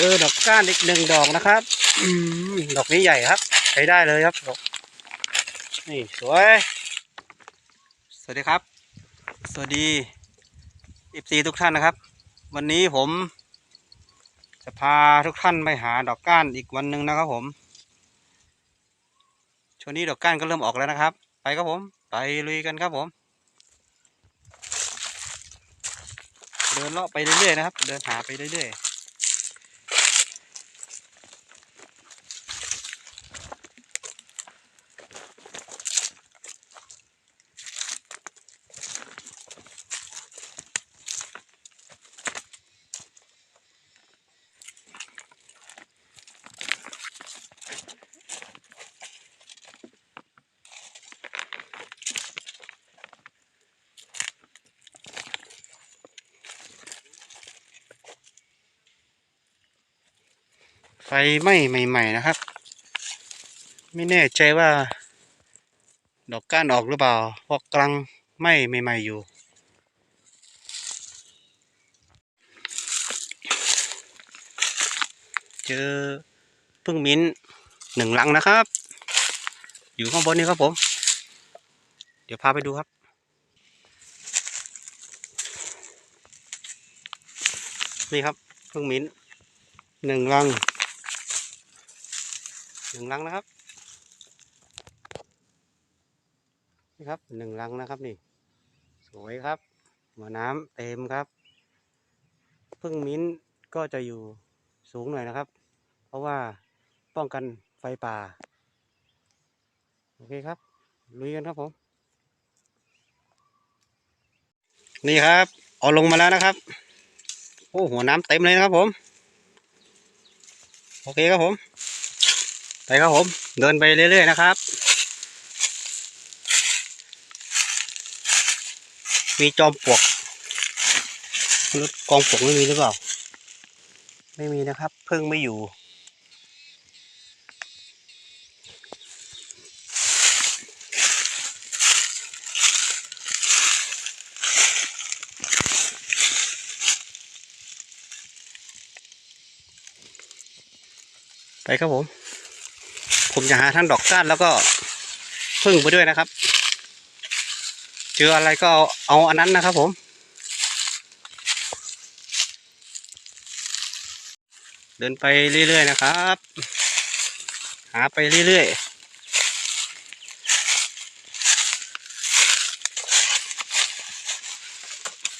เจอดอกก้านอีกหนึ่งดอกนะครับ อืมดอกนี้ใหญ่ครับ ใช้ได้เลยครับดอกนี่สวย สวัสดีครับ สวัสดีอีซีทุกท่านนะครับ วันนี้ผมจะพาทุกท่านไปหาดอกก้านอีกวันหนึ่งนะครับผมช่วงนี้ดอกก้านก็เริ่มออกแล้วนะครับ ไปครับผม ไปลุยกันครับผม เดินเลาะไปเรื่อยๆนะครับ เดินหาไปเรื่อยๆ ไฟไหม้ใหม่ ๆ นะครับ ไม่แน่ใจว่า ดอกก้านออกหรือเปล่าเพราะกำลังไหม้ใหม่ ๆ อยู่ เจอพึ่งมิ้นหนึ่งลังนะครับ อยู่ข้างบนนี้ครับผม เดี๋ยวพาไปดูครับนี่ครับพึ่งมิ้นหนึ่งลัง หนึ่งลังนะครับ นี่ครับหนึ่งลังนะครับนี่ สวยครับหัวน้ำเต็มครับพึ่งมิ้นก็จะอยู่สูงหน่อยนะครับ เพราะว่าป้องกันไฟป่า โอเคครับ ลุยกันครับผม นี่ครับ เอาลงมาแล้วนะครับ โอ้หัวน้ำเต็มเลยนะครับผม โอเคครับผม ไปครับผม เดินไปเรื่อยๆนะครับ มีจอมปลวกรถกองปลวกไม่มีหรือเปล่า ไม่มีนะครับ เพิ่งไม่อยู่ไปครับผม ผมจะหาทั้งดอกก้านแล้วก็พึ่งไปด้วยนะครับ เจออะไรก็เอาเอาอันนั้นนะครับผม เดินไปเรื่อยๆนะครับ หาไปเรื่อยๆ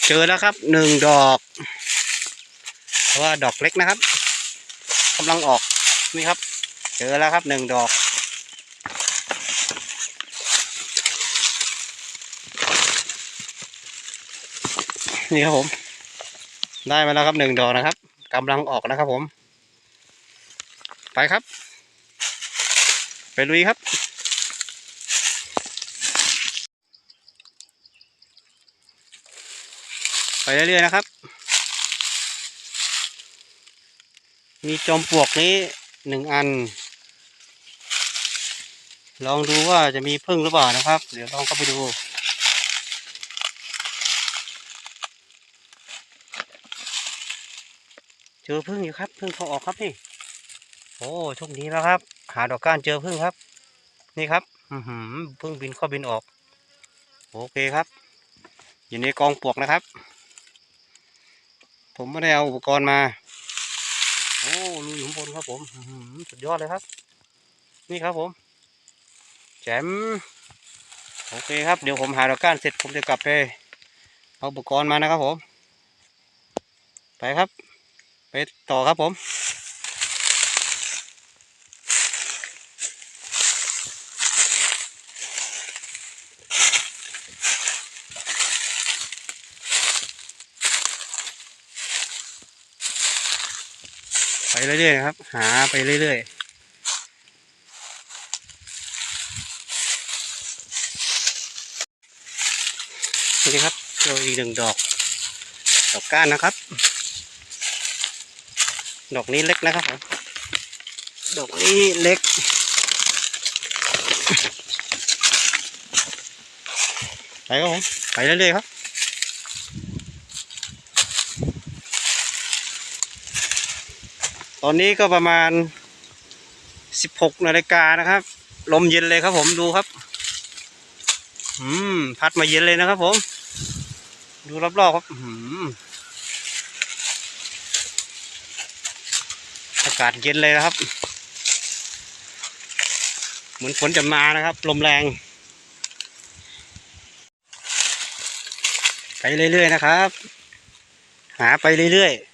เจอแล้วครับหนึ่งดอกเพราะว่าดอกเล็กนะครับกำลังออกนี่ครับ เจอแล้วครับหนึ่งดอกนี่ครับผม ได้มาแล้วครับหนึ่งดอกนะครับกำลังออกนะครับผม ไปครับ ไปลุยครับ ไปเรื่อยๆนะครับ มีจอมปลวกนี้หนึ่งอัน ลองดูว่าจะมีพึ่งหรือเปล่านะครับ เดี๋ยวลองเข้าไปดูเจอพึ่งอยู่ครับพึ่งเขาออกครับนี่โอ้โชคดีแล้วครับ หาดอกก้านเจอพึ่งครับ นี่ครับ อืพึ่งบินเข้าบินออก โอเคครับ อยู่ในกองปลวกนะครับ ผมไม่ได้เอาอุปกรณ์มา โอ้ลุยอยู่บนครับผมสุดยอดเลยครับ นี่ครับผม แจมโอเคครับเดี๋ยวผมหาดอกก้านเสร็จผมจะกลับไปเอาอุปกรณ์มานะครับผม ไปครับ ไปต่อครับผมไปเรื่อยๆครับ หาไปเรื่อยๆ นี่ครับเจออีกหนึ่งดอก ดอกก้านนะครับ ดอกนี้เล็กนะครับผมดอกนี้เล็ก ไปครับผมไปเรื่อยๆครับนตอนนี้ก็ประมาณสิบหกนาฬิกานะครับ ลมเย็นเลยครับผมดูครับ อืม พัดมาเย็นเลยนะครับผม ดูรอบๆครับอากาศเย็นเลยนะครับ เหมือนฝนจะมานะครับ ลมแรง ไปเรื่อยๆนะครับ หาไปเรื่อยๆ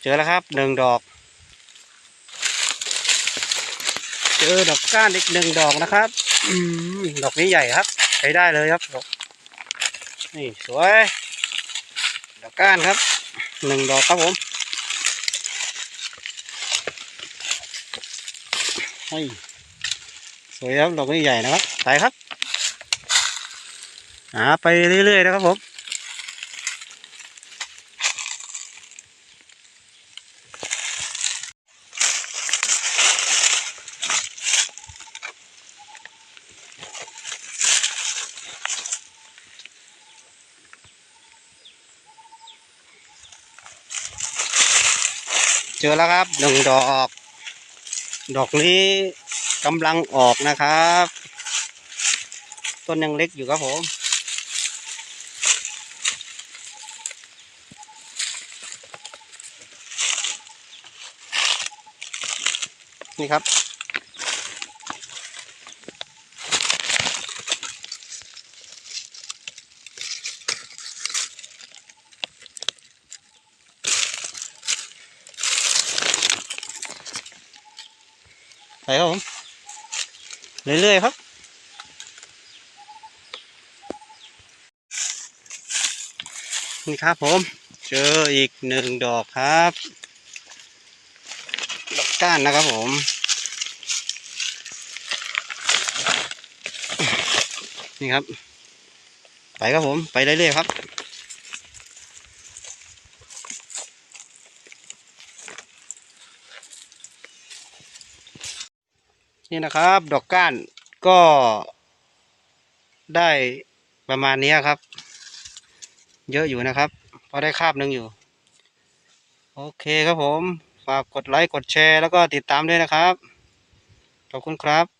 เจอแล้วครับหนึ่งดอก เจอดอกก้านอีกหนึ่งดอกนะครับ อืมดอกนี้ใหญ่ครับใช้ได้เลยครับดอกนี่สวย ดอกก้านครับหนึ่งดอกครับผมเฮ้ยสวยครับดอกนี้ใหญ่นะครับไปครับหาไปเรื่อยๆนะครับผม เจอแล้วครับหนึ่งดอก ดอกนี้กำลังออกนะครับ ต้นยังเล็กอยู่ครับผมนี่ครับ ไปครับผมเรื่อยๆครับนี่ครับผม เจออีกหนึ่งดอกครับ ดอกก้านนะครับผม นี่ครับ ไปครับผม ไปเรื่อยๆครับ นี่นะครับ ดอกก้านก็ได้ประมาณนี้ครับ เยอะอยู่นะครับ พอได้คาบหนึ่งอยู่ โอเคครับผม ฝากกดไลค์ กดแชร์ แล้วก็ติดตามด้วยนะครับ ขอบคุณครับ